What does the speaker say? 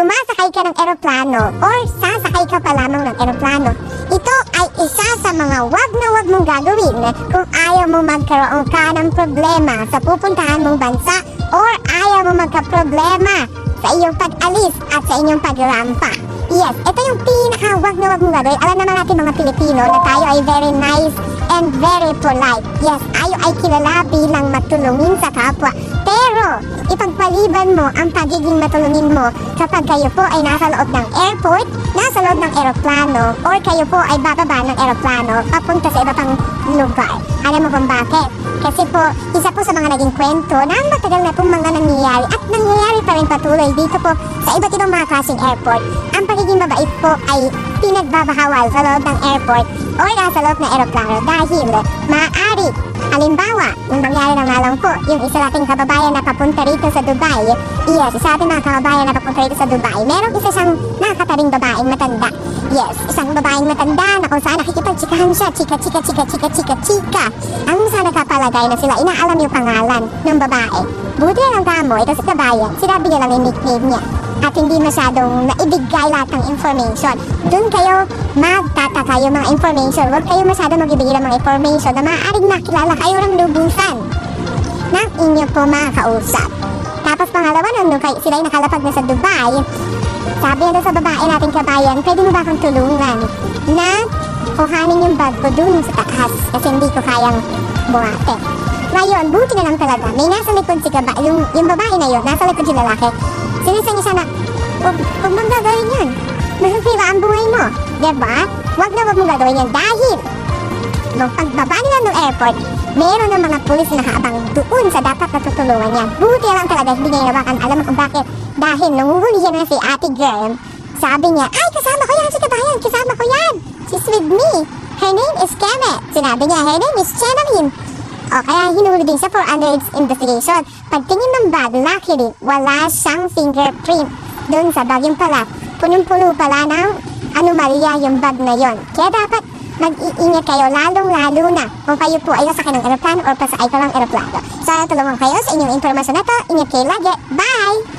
sumasakay ka ng eroplano or sasakay ka pa lamang ng eroplano, ito ay isa sa mga wag na wag mong gagawin kung ayaw mo magkaroon ka ng problema sa pupuntahan mong bansa or ayaw mo magka-problema sa iyong pag-alis at sa inyong pagrampa. Yes, ito yung pinaka wag na wag mong gagawin. Alam naman natin mga Pilipino na tayo ay very nice and very polite. Yes, tayo ay kilala bilang matulungin sa kapwa. Pero, ipagpaliban mo ang pagiging matulungin mo kapag kayo po ay nasa loob ng airport, nasa loob ng eroplano, or kayo po ay bababa ng eroplano papunta sa iba pang lugar. Alam mo kung bakit? Kasi po, isa po sa mga naging kwento na matagal na pong mga nangyayari at nangyayari pa rin patuloy dito po sa iba't ibang mga klaseng airport. Ang pagiging mabait po ay pinagbabahawal sa loob ng airport o nasa loob ng aeroplano dahil maaari Halimbawa, yung nangyari na nga lang po, yung isa nating kababayan na papunta rito sa Dubai, yes, isa ating mga kababayan na papunta rito sa Dubai, merong isa siyang nakataring babaeng matanda. Yes, isang babaeng matanda na kung saan nakikipagtsikahan siya, chika, chika, chika, chika, chika, chika. Ang sa nagkapalagay na sila, inaalam yung pangalan ng babae. Buti na lang kamo, ito sa kabayan, sinabi niya lang yung nickname niya at hindi masyadong naibigay lahat ng information. Doon kayo magtataka yung mga information. Huwag kayo masyado magbibigay ng mga information na maaaring nakilala kayo ng lubusan ng inyo po mga kausap. Tapos pangalawa, nung kayo, sila ay nakalapag na sa Dubai, sabi na sa babae nating kabayan, pwede mo ba akong tulungan na kuhanin yung bag ko dun sa taas kasi hindi ko kayang buhate. Ngayon, buti na lang talaga. May nasa likod si kaba, yung, yung babae na yun, nasa likod yung lalaki. Sinisan niya siya na, huwag, mong gagawin yan. Masasira ang buhay mo. Diba? Huwag na huwag mong gagawin yan dahil nung pagbaba nila ng airport, meron ng mga pulis na nakaabang doon sa dapat natutulungan niya. Buti na lang talaga hindi niya inawakan. Alam mo kung bakit? Dahil nung huhulihin na si ate girl, sabi niya, ay kasama ko yan si kabayan, kasama ko yan. She's with me. Her name is Keme. Sinabi niya, her name is Chenamin. O kaya hinuhuli din siya for underage investigation. Pagtingin ng bag, luckily, wala siyang fingerprint. Doon sa bag yung pala, punong-puno pala ng anomalya yung bag na yon. Kaya dapat mag-iingat kayo lalong-lalo na kung kayo po ay nasakay ng aeroplano o pasakay ka ng aeroplano. Sana tulungan kayo sa inyong impormasyon na to. Ingat kayo lagi. Bye!